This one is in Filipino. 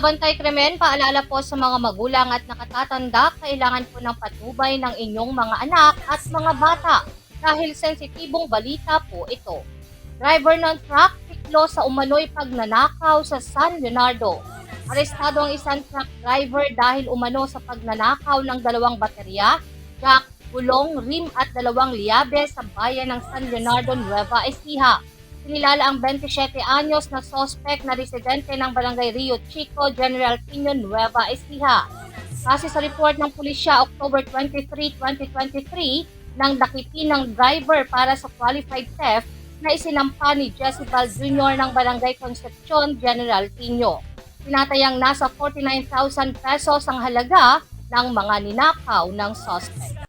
Bantay Krimen, paalala po sa mga magulang at nakatatanda, kailangan po ng patubay ng inyong mga anak at mga bata dahil sensitibong balita po ito. Driver ng truck, tiklo sa umano'y pagnanakaw sa San Leonardo. Arestado ang isang truck driver dahil umano sa pagnanakaw ng dalawang baterya, jack, gulong, rim at dalawang liabe sa bayan ng San Leonardo, Nueva Ecija. Sinilala ang 27 anyos na sospek na residente ng Barangay Rio Chico, General Pino, Nueva Ecija. Kasi sa report ng pulisya, October 23, 2023, nang dakitin ng driver para sa qualified theft na isinampa ni Jezebel Jr. ng Barangay Concepcion, General Pino. Tinatayang nasa 49,000 pesos ang halaga ng mga ninakaw ng suspect.